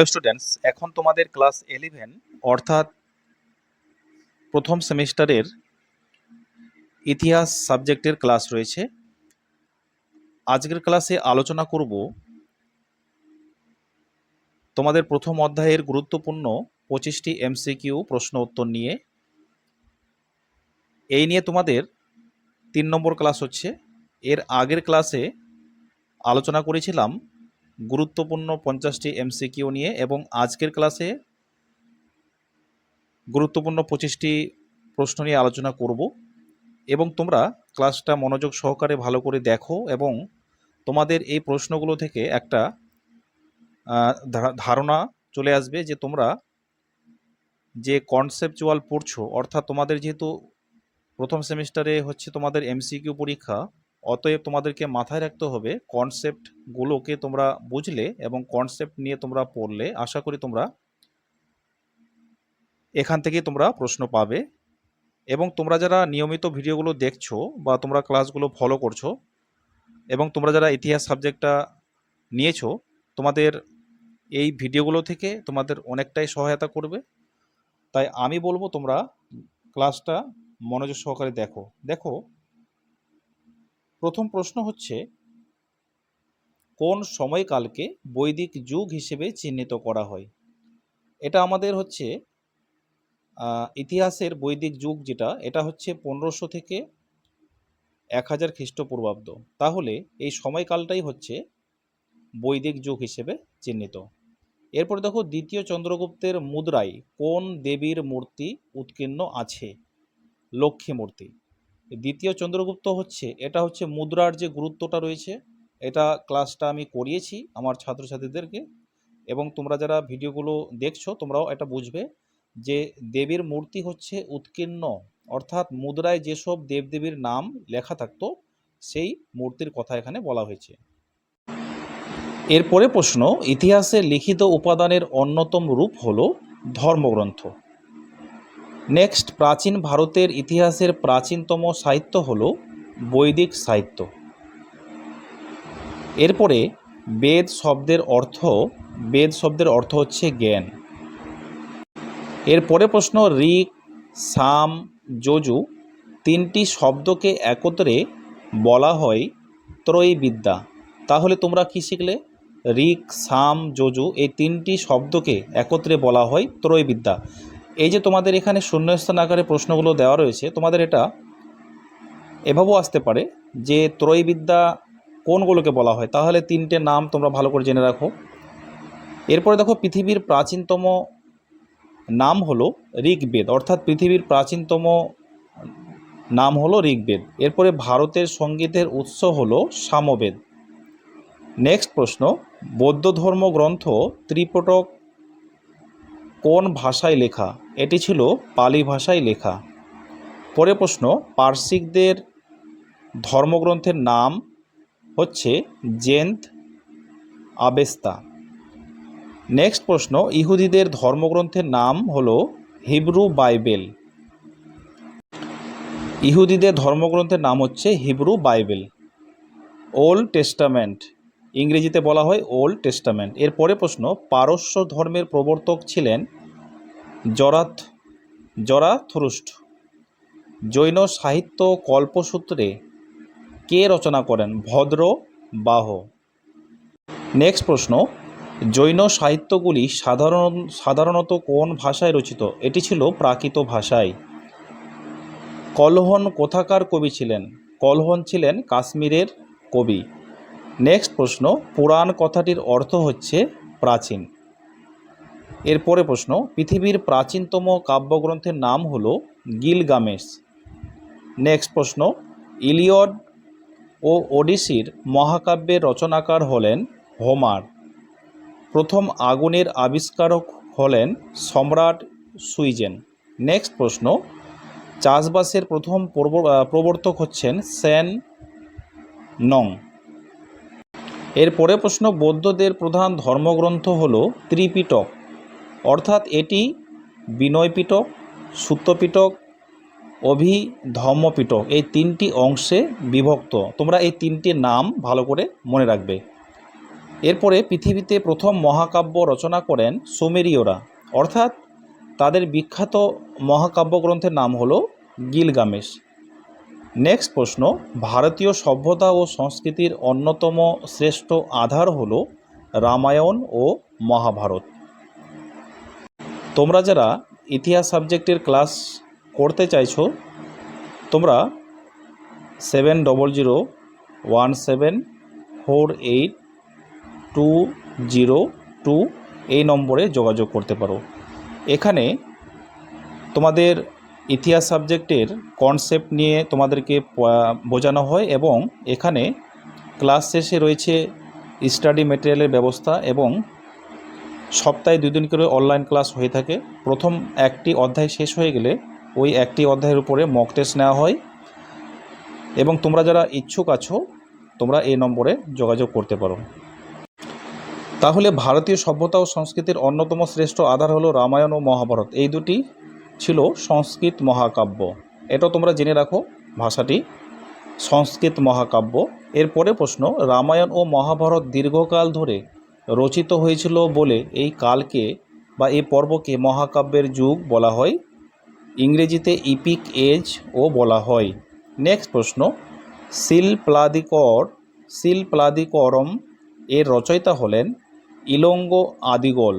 Hello students এখন তোমাদের class eleven অর্থাৎ প্রথম সেমিস্টারের ইতিহাস সাবজেক্টের ক্লাস রয়েছে। আজকের ক্লাসে আলোচনা করব তোমাদের প্রথম অধ্যায়ের গুরুত্বপূর্ণ পঁচিশটি এমসিকিউ প্রশ্ন উত্তর নিয়ে। এই নিয়ে তোমাদের তিন নম্বর ক্লাস হচ্ছে। এর আগের ক্লাসে আলোচনা করেছিলাম গুরুত্বপূর্ণ পঞ্চাশটি এমসিকিউ নিয়ে এবং আজকের ক্লাসে গুরুত্বপূর্ণ পঁচিশটি প্রশ্ন নিয়ে আলোচনা করব এবং তোমরা ক্লাসটা মনোযোগ সহকারে ভালো করে দেখো এবং তোমাদের এই প্রশ্নগুলো থেকে একটা ধারণা চলে আসবে যে তোমরা যে কনসেপচুয়াল পড়ছো, অর্থাৎ তোমাদের যেহেতু প্রথম সেমিস্টারে হচ্ছে তোমাদের এমসিকিউ পরীক্ষা অতএব তোমাদেরকে মাথায় রাখতে হবে কনসেপ্টগুলোকে তোমরা বুঝলে এবং কনসেপ্ট নিয়ে তোমরা পড়লে, আশা করি তোমরা এখান থেকেই তোমরা প্রশ্ন পাবে। এবং তোমরা যারা নিয়মিত ভিডিওগুলো দেখছ বা তোমরা ক্লাসগুলো ফলো করছ এবং তোমরা যারা ইতিহাস সাবজেক্টটা নিয়েছো, তোমাদের এই ভিডিওগুলো থেকে তোমাদের অনেকটাই সহায়তা করবে। তাই আমি বলব তোমরা ক্লাসটা মনোযোগ সহকারে দেখো। দেখো প্রথম প্রশ্ন হচ্ছে, কোন সময়কালকে বৈদিক যুগ হিসেবে চিহ্নিত করা হয়? এটা আমাদের হচ্ছে ইতিহাসের বৈদিক যুগ যেটা, এটা হচ্ছে পনেরোশো থেকে এক হাজার খ্রিস্টপূর্বাব্দ। তাহলে এই সময়কালটাই হচ্ছে বৈদিক যুগ হিসেবে চিহ্নিত। এরপরে দেখো, দ্বিতীয় চন্দ্রগুপ্তের মুদ্রায় কোন দেবীর মূর্তি উৎকীর্ণ আছে? লক্ষ্মী মূর্তি। দ্বিতীয় চন্দ্রগুপ্ত হচ্ছে, এটা হচ্ছে মুদ্রার যে গুরুত্বটা রয়েছে, এটা ক্লাসটা আমি করিয়েছি আমার ছাত্রছাত্রীদেরকে। এবং তোমরা যারা ভিডিওগুলো দেখছ, তোমরাও এটা বুঝবে যে দেবীর মূর্তি হচ্ছে উৎকীর্ণ। অর্থাৎ মুদ্রায় যেসব দেবদেবীর নাম লেখা থাকতো, সেই মূর্তির কথা এখানে বলা হয়েছে। এরপরে প্রশ্ন, ইতিহাসে লিখিত উপাদানের অন্যতম রূপ হলো ধর্মগ্রন্থ। নেক্সট প্রাচীন ভারতের ইতিহাসের প্রাচীনতম সাহিত্য হল বৈদিক সাহিত্য। এরপরে বেদ শব্দের অর্থ, বেদ শব্দের অর্থ হচ্ছে জ্ঞান। এরপরে প্রশ্ন, ঋক, সাম, যজু তিনটি শব্দকে একত্রে বলা হয় ত্রয়ীবিদ্যা তাহলে তোমরা কি শিখলে? ঋক, সাম, যজু এই তিনটি শব্দকে একত্রে বলা হয় ত্রয়ীবিদ্যা এই যে তোমাদের এখানে শূন্যস্থান আকারে প্রশ্নগুলো দেওয়া রয়েছে, তোমাদের এটা এভাবেও আসতে পারে যে ত্রয়ীবিদ্যা কোনগুলোকে বলা হয়। তাহলে তিনটে নাম তোমরা ভালো করে জেনে রাখো। এরপরে দেখো, পৃথিবীর প্রাচীনতম নাম হলো ঋগ্বেদ। অর্থাৎ পৃথিবীর প্রাচীনতম নাম হলো ঋগ্বেদ। এরপরে ভারতের সঙ্গীতের উৎস হলো সামবেদ। নেক্সট প্রশ্ন, বৌদ্ধ ধর্ম গ্রন্থ ত্রিপটক কোন ভাষায় লেখা? এটি ছিল পালি ভাষায় লেখা। পরে প্রশ্ন পার্সিকদের ধর্মগ্রন্থের নাম হচ্ছে জেন্থ আবেস্তা। নেক্সট প্রশ্ন, ইহুদিদের ধর্মগ্রন্থের নাম হল হিব্রু বাইবেল। ইহুদিদের ধর্মগ্রন্থের নাম হচ্ছে হিব্রু বাইবেল। Old testament. ইংরেজিতে বলা হয় ওল্ড টেস্টামেন্ট। এর পরে প্রশ্ন, পারস্য ধর্মের প্রবর্তক ছিলেন জরাথ, জরাথুরুষ্ট। জৈন সাহিত্য কল্পসূত্রে কে রচনা করেন, ভদ্র, বাহ? নেক্সট প্রশ্ন, জৈন সাহিত্যগুলি সাধারণ, সাধারণত কোন ভাষায় রচিত? এটি ছিল প্রাকৃত ভাষায়। কলহন কোথাকার কবি ছিলেন? কলহন ছিলেন কাশ্মীরের কবি। নেক্সট প্রশ্ন, পুরাণ কথাটির অর্থ হচ্ছে প্রাচীন। এরপরে প্রশ্ন, পৃথিবীর প্রাচীনতম কাব্যগ্রন্থের নাম হল গিলগামেশ। নেক্সট প্রশ্ন, ইলিয়ড ও ওডিসির মহাকাব্যের রচনাকার হলেন হোমার। প্রথম আগুনের আবিষ্কারক হলেন সম্রাট সুইজেন। নেক্সট প্রশ্ন, চাষবাসের প্রথম প্রব- প্রবর্তক হচ্ছেন সেন নং। এরপরে প্রশ্ন, বৌদ্ধদের প্রধান ধর্মগ্রন্থ হল ত্রিপিটক। অর্থাৎ এটি বিনয়পিটক, সূত্রপিটক অভিধম্মপিটক এই তিনটি অংশে বিভক্ত। তোমরা এই তিনটি নাম ভালো করে মনে রাখবে। এরপরে পৃথিবীতে প্রথম মহাকাব্য রচনা করেন সুমেরীয়রা। অর্থাৎ তাদের বিখ্যাত মহাকাব্য গ্রন্থের নাম হলো গিলগামেশ। নেক্সট প্রশ্ন, ভারতীয় সভ্যতা ও সংস্কৃতির অন্যতম শ্রেষ্ঠ আধার হলো রামায়ণ ও মহাভারত। তোমরা যারা ইতিহাস সাবজেক্টের ক্লাস করতে চাইছো, তোমরা seven double zero one seven four eight two zero two এই নম্বরে যোগাযোগ করতে পারো। এখানে তোমাদের ইতিহাস সাবজেক্টের কনসেপ্ট নিয়ে তোমাদেরকে বোঝানো হয় এবং এখানে ক্লাস শেষে রয়েছে স্টাডি মেটেরিয়ালের ব্যবস্থা এবং সপ্তাহে দুই দিন করে অনলাইন ক্লাস হয়ে থাকে। প্রথম একটি অধ্যায় শেষ হয়ে গেলে ওই একটি অধ্যায়ের উপরে মক টেস্ট নেওয়া হয় এবং তোমরা যারা ইচ্ছুক আছো, তোমরা এই নম্বরে যোগাযোগ করতে পারো। তাহলে ভারতীয় সভ্যতা ও সংস্কৃতির অন্যতম শ্রেষ্ঠ আধার হলো রামায়ণ ও মহাভারত। এই দুটি ছিল সংস্কৃত মহাকাব্য। এটা তোমরা জেনে রাখো ভাষাটি। সংস্কৃত মহাকাব্য। এরপরে প্রশ্ন, রামায়ণ ও মহাভারত দীর্ঘকাল ধরে রচিত হয়েছিল বলে এই কালকে বা এই পর্বকে মহাকাব্যের যুগ বলা হয়। ইংরেজিতে ইপিক এজ ও বলা হয়। নেক্সট প্রশ্ন, শিলপ্লাদিকর, শিলপ্লাদিকরম এর রচয়িতা হলেন ইলঙ্গ আদিগল।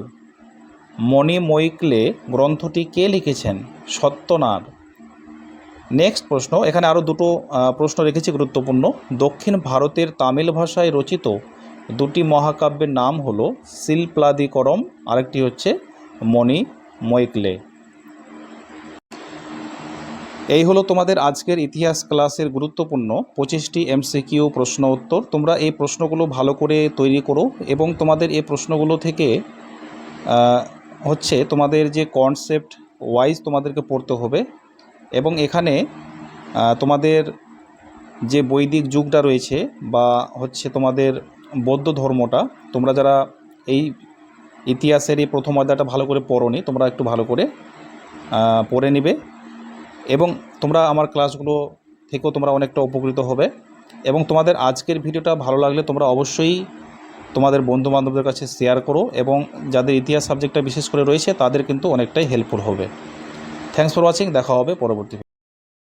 মণিমৈকলে গ্রন্থটি কে লিখেছেন? সত্যনার নেক্সট প্রশ্ন, এখানে আরও দুটো প্রশ্ন রেখেছি গুরুত্বপূর্ণ। দক্ষিণ ভারতের তামিল ভাষায় রচিত দুটি মহাকাব্যের নাম হল শিলপ্লাদিকরম, আরেকটি হচ্ছে মণি মৈকলে এই হলো তোমাদের আজকের ইতিহাস ক্লাসের গুরুত্বপূর্ণ পঁচিশটি এমসিকিউ প্রশ্ন উত্তর। তোমরা এই প্রশ্নগুলো ভালো করে তৈরি করো এবং তোমাদের এই প্রশ্নগুলো থেকে হচ্ছে তোমাদের যে কনসেপ্ট ওয়াইজ তোমাদেরকে পড়তে হবে এবং এখানে তোমাদের যে বৈদিক যুগটা রয়েছে বা হচ্ছে তোমাদের বৌদ্ধ ধর্মটা, তোমরা যারা এই ইতিহাসের এই প্রথম অধ্যায়টা ভালো করে পড়োনি, তোমরা একটু ভালো করে পড়ে নিবে এবং তোমরা আমার ক্লাসগুলো থেকেও তোমরা অনেকটা উপকৃত হবে এবং তোমাদের আজকের ভিডিওটা ভালো লাগলে তোমরা অবশ্যই তোমাদের বন্ধু বান্ধবদের কাছে শেয়ার করো এবং যাদের ইতিহাস সাবজেক্টটা বিশেষ করে রয়েছে তাদের কিন্তু অনেকটাই হেল্পফুল হবে। থ্যাংকস ফর ওয়াচিং দেখা হবে পরবর্তী